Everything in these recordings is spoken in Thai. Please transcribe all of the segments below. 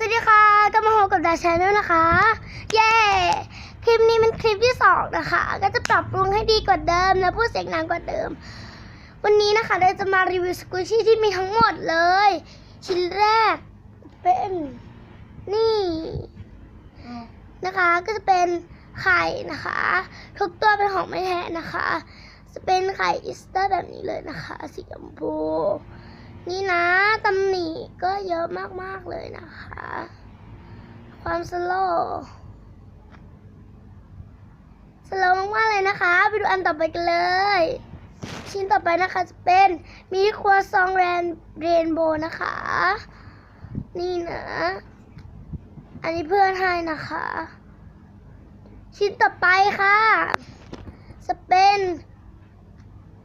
สวัสดีค่ะก็มาพบกับดาชาแนลนะคะ เย้ คลิปนี้เป็นคลิปที่สองนะคะ ก็จะปรับปรุงให้ดีกว่าเดิมและพูดเสียงดังกว่าเดิม วันนี้นะคะเราจะมารีวิวสกูชี่ที่มีทั้งหมดเลย ชิ้นแรก เป็นนี่นะคะ ก็จะเป็นไข่นะคะทุกตัวเป็นของไม่แท้นะคะ จะเป็นไข่อีสเตอร์แบบนี้เลยนะคะ สีชมพู นี่นะตำหนิก็เยอะมากๆเลยนะคะ ความสโลว์สโลว์มากๆเลยนะคะ ไปดูอันต่อไปกันเลย ชิ้นต่อไปนะคะจะเป็นมินิครัวซองแรนเรนโบว์นะคะ นี่นะ อันนี้เพื่อนให้นะคะ ชิ้นต่อไปค่ะ จะเป็น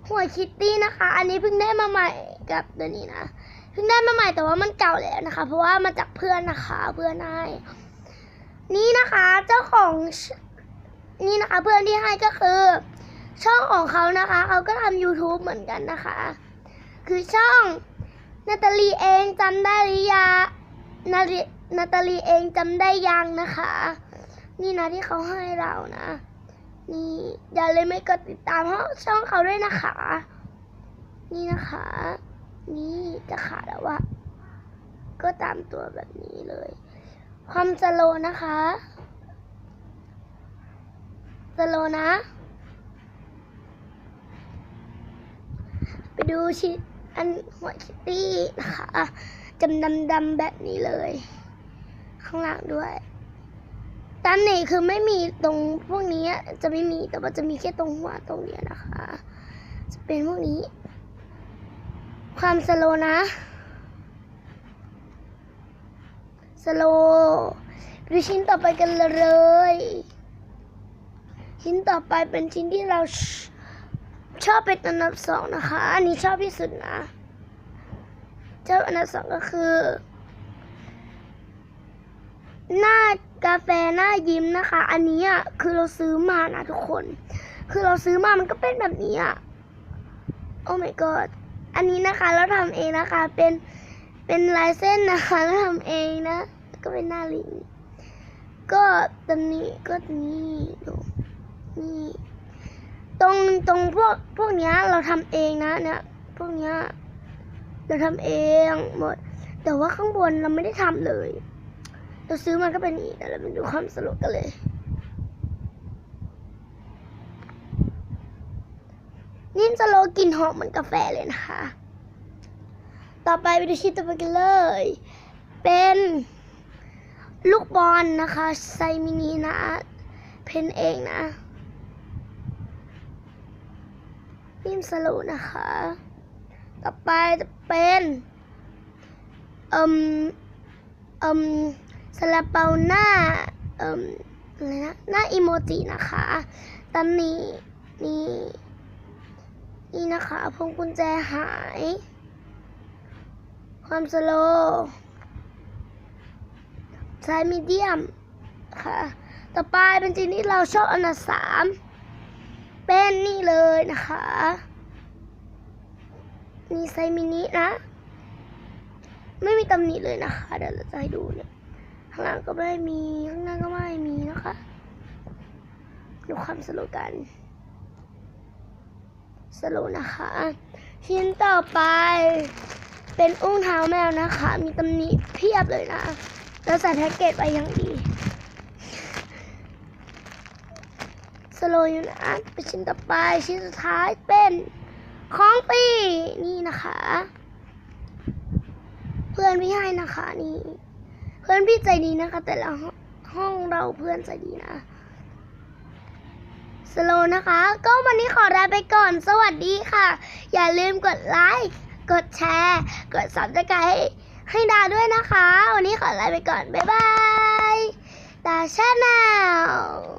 หัวคิตตี้นะคะ อันนี้เพิ่งได้มาใหม่ กับตัวนี้นะเพิ่งได้มาใหม่แต่ว่ามันเก่าแล้วนะคะ เพราะว่ามาจากเพื่อนนะคะเพื่อนให้นี่นะคะเจ้าของนี่นะคะเพื่อนที่ให้ก็คือ ช่องของเขานะคะเขาก็ทำ YouTube เหมือนกันนะคะ คือช่องนาตาลีเองจำได้หรือยังนาตาลีนาตาลีเองจำได้ยังนะคะ นี่นะที่เขาให้เรานะนี่อย่าเลยไม่กดติดตามเพราะช่องเขาด้วยนะคะ นี่นะคะ นี่จะขาดแล้ววะก็ตามตัวแบบนี้เลย ความสโลนะคะสโลนะ ไปดูชิอันหัวคิตตี้นะคะจำดำดำๆแบบนี้เลย ข้างหลังด้วยด้านในคือไม่มีตรงพวกนี้จะไม่มีแต่ว่าจะมีแค่ตรงหัวตรงเนี้ยนะคะ จะเป็นพวกนี้ ความสโลนะ สโลดูชิ้นต่อไปกันเลย ชิ้นต่อไปเป็นชิ้นที่เราชชอบเป็นอันดับสองนะคะ อันนี้ชอบที่สุดนะชอบอันดับสองก็คือ หน้ากาแฟหน้ายิ้มนะคะ อันนี้อะคือเราซื้อมานะทุกคน คือเราซื้อมามันก็เป็นแบบนี้อะ โอ้ my god อันนี้นะคะเราทำเองนะคะ เป็นเป็นลายเส้นนะคะแล้วทำเองนะ ก็เป็นหน้าลิงก็ตรงนี้ก็นี่ดูนี่ตรงตรงพวกพวกเนี้ยเราทำเองนะเนี่ยพวกเนี้ยเราทำเองหมด แต่ว่าข้างบนเราไม่ได้ทำเลย เราซื้อมาก็เป็นอีกแต่เราไปดูความสรุปกันเลย นิ่มสโลกลิ่นหอมเหมือนกาแฟเลยนะคะ ต่อไปไปดูชิ้นต่อไปกันเลย เป็นลูกบอลนะคะไซมินีนะเพนเองนะนิ่มสโลนะคะ ต่อไปจะเป็นเอืมเอืมซาลาเปาหน้าเอืมอะไรนะหน้าอิโมจินะคะตำหนี้นี่ นี่นะคะพวงกุญแจหาย ความสโลว์ไซมีเดียมค่ะ ต่อไปเป็นจีนที่เราชอบอันดับสามเป็นนี่เลยนะคะนี่ไซมินินะ ไม่มีตำหนิเลยนะคะ เดี๋ยวเราจะให้ดูเนี่ยข้างหลังก็ไม่มี ข้างหน้าก็ไม่มีนะคะ ดูความสโลกัน สโลว์นะคะ ชิ้นต่อไป เป็นอุ้งเท้าแมวนะคะ มีตำหนิเพียบเลยนะแล้วใส่แพ็กเกจไปอย่างดีสโลว์อยู่นะไปชิ้นต่อไปชิ้นสุดท้ายเป็นของปีนี่นะคะ เพื่อนพี่ให้นะคะนี่ เพื่อนพี่ใจดีนะคะ แต่ละห้องเราเพื่อนใจดีนะ สโลนะคะ ก็วันนี้ขอลาไปก่อน สวัสดีค่ะ อย่าลืมกดไลค์ กดแชร์ กดสับสไครต์ให้ดาด้วยนะคะ วันนี้ขอลาไปก่อน บ๊ายบาย ดาชาแนล